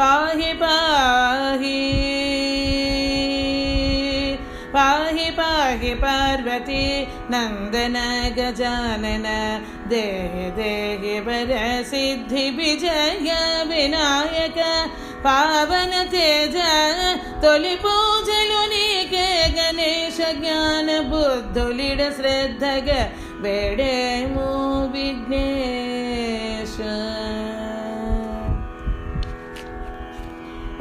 पाहि पाहि। पाहि पाहि पार्वती नन्दन गजानन। देहि देहि वरसिद्धिविजय विनायक। पावन तेज तोलि पूजलु नीके गणेश ज्ञान। बुद्धुलिड श्रद्धग बेडेमु विघ्नेश।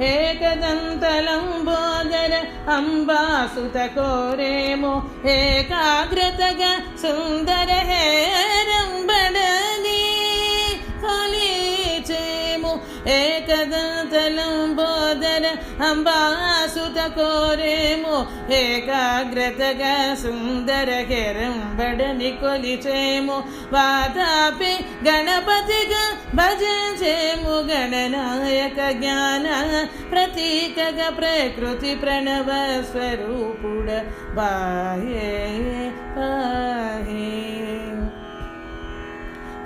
ఏకదంతలంబోదర అంబాసుత కోరేమో ఏకాగ్రతగా సుందర హేరంబడని ఏకదంతలం బోధన అంబాసుత కోరేము ఏకాగ్రతగా సుందర హెరంబడని కొలిచేము వాతాపి గణపతిగా భజేము గణనాయక జ్ఞాన ప్రతీకగా ప్రకృతి ప్రణవ స్వరూపుడ బాహే బాహే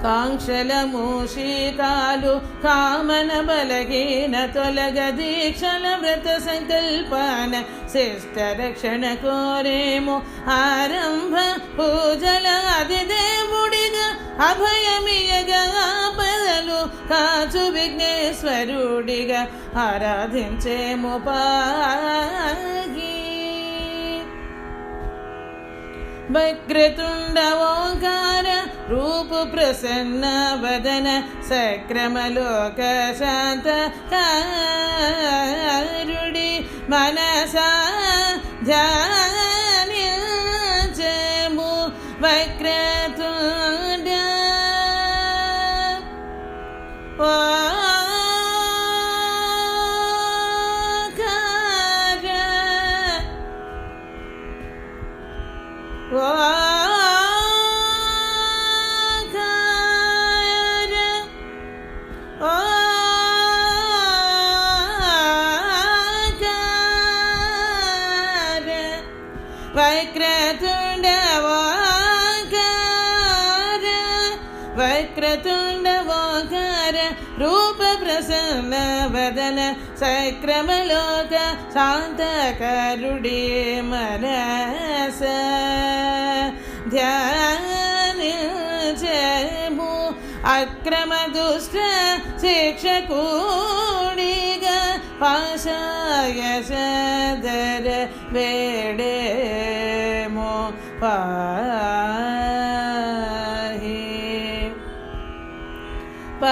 కాంక్షలము శీతాలు కామన బలహీన తొలగ దీక్షల వ్రత సంకల్పన శిష్ట రక్షణ కోరేము. ఆరంభ పూజల అధిదేవుడిగా అభయమియగా పదలు కాచు విఘ్నేశ్వరుడిగా ఆరాధించేము పాగి. వక్రతుండ ఓంకార रूपप्रसन्न वदन सक्रमलोकशान्त कारुणि मनसा ध्यानि च मु वक्रतु വക്രതുണ്ടവോകാര രൂപപ്രസന്ന വദന സക്രമലോക ശാന്തകരുടേ മനസ. ധ്യാനിച്ചൂ അക്രമദുഷ്ട ശിക്ഷകൂടിക പാശായശര വേടേമോ പാ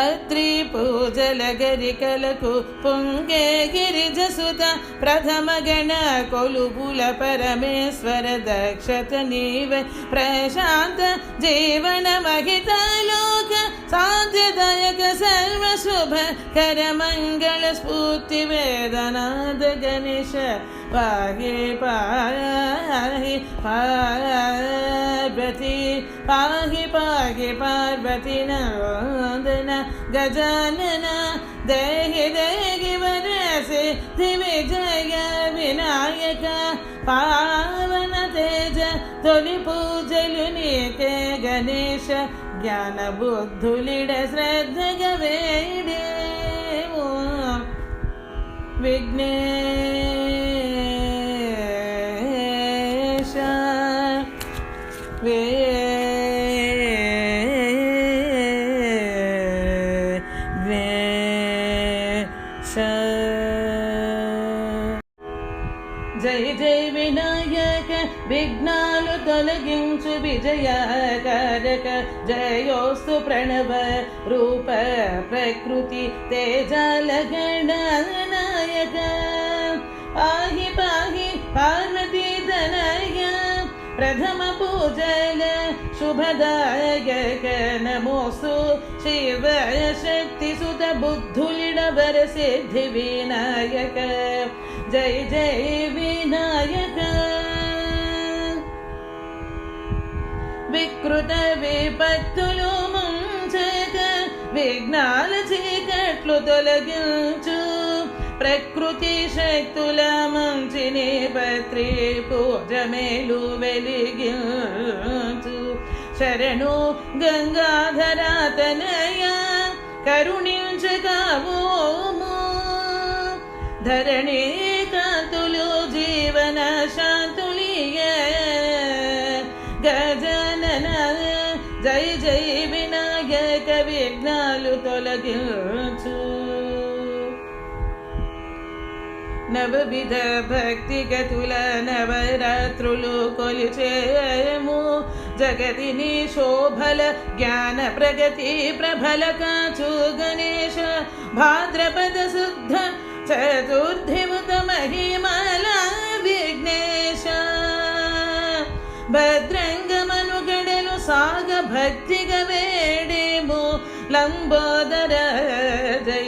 పత్రి పూజల గరికలకు పొంగే గిరిజసుత ప్రథమ గణ కొలుపుల పరమేశ్వర దక్షత నీవే ప్రశాంత జీవన మహితలోక సాధ్యదాయక సర్వ శుభ కర మంగళ స్ఫూర్తి వేదనాద గణేశ పాహి పాహి పార్వతి పాహి పాహి పార్వతి నందన గజానన దేహి దేహి వరసి విజయ వినాయక పావన తేజ తొలి పూజలు నీకే గణేశ జ్ఞాన బుద్ధులిడ శ్రద్ధగా వేడేమో విఘ్నేశ జయ జయ వినాయక విఘ్నాలు తొలగించు విజయకారక జయోస్తు ప్రణవ రూప ప్రకృతి తేజాల గణనాయక పాహి పాహి పార్వతీ తనయ ప్రథమ పూజల శుభదాయక నమోస్తు శివ శక్తి సుత బుద్ధులిడబర సిద్ధి వినాయక జై జై వినాయక వికృత విపత్తులు ముంచక విఘ్నాల చీకట్లు తొలగించు ప్రకృతి శక్తుల మంచిని పత్రి పూజమేలు వెలిగించు. శరణు గంగాధరాతనయ కరుణించగావోము. ధరణి కాంతులు జీవన శాంతులియ. గజనన జై జై వినాయక విఘ్నాలు తొలగించు. నవవిధ భక్తి గతుల నవరాత్రులు కొలిచేము జగతిని శోభల జ్ఞాన ప్రగతి ప్రబల కాచు గణేశ భాద్రపద శుద్ధ చతుర్థిముత మహిమల విఘ్నేశ భద్రంగమనుగడను సాగ భక్తిగ వేడేము లంబోదర జయ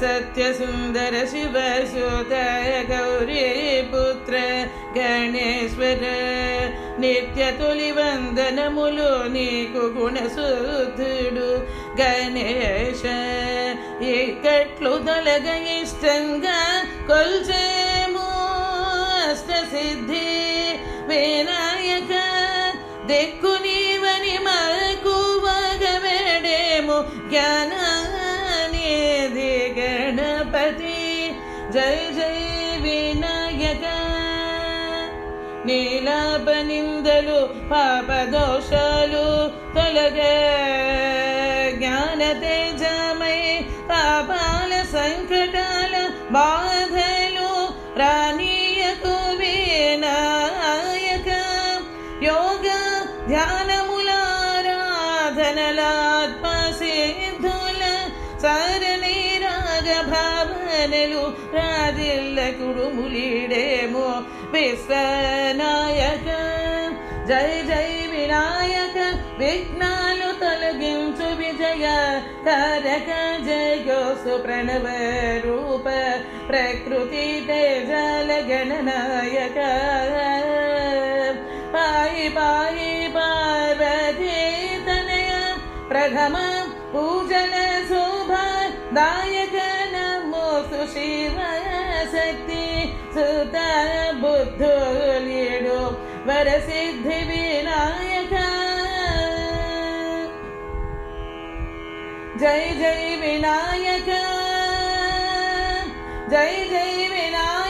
సత్యసుందర శివ సుత గౌరీ పుత్ర గణేశ్వర నిత్య తొలి వందనములు నీకు గుణశుద్ధుడు గణేశ. ఇక్కట్లు తొలగ ఇష్టంగా కొల్చేము అష్టసిద్ధి వినాయక. దిక్కు నీవని మరకు వేడేము జ్ఞాన గణపతి జై జై వినాయక నీలాప నిందలు పాప దోషాలు తొలగ భావనలు రాజిల్ల కుడుములీడేమో విశ్వనాయక. జై జై వినాయక విఘ్నాలు తొలగించు విజయ కరక జయోసు ప్రణవ రూప ప్రకృతి తేజల గణనాయక. పాయి పాయి పార్వతీ తనయ ప్రథమా दायकनमो सुशिवशक्ति सुत बुद्धुलिडु वरसिद्धिविनायक। जय जय विनायक। जय जय विनायक।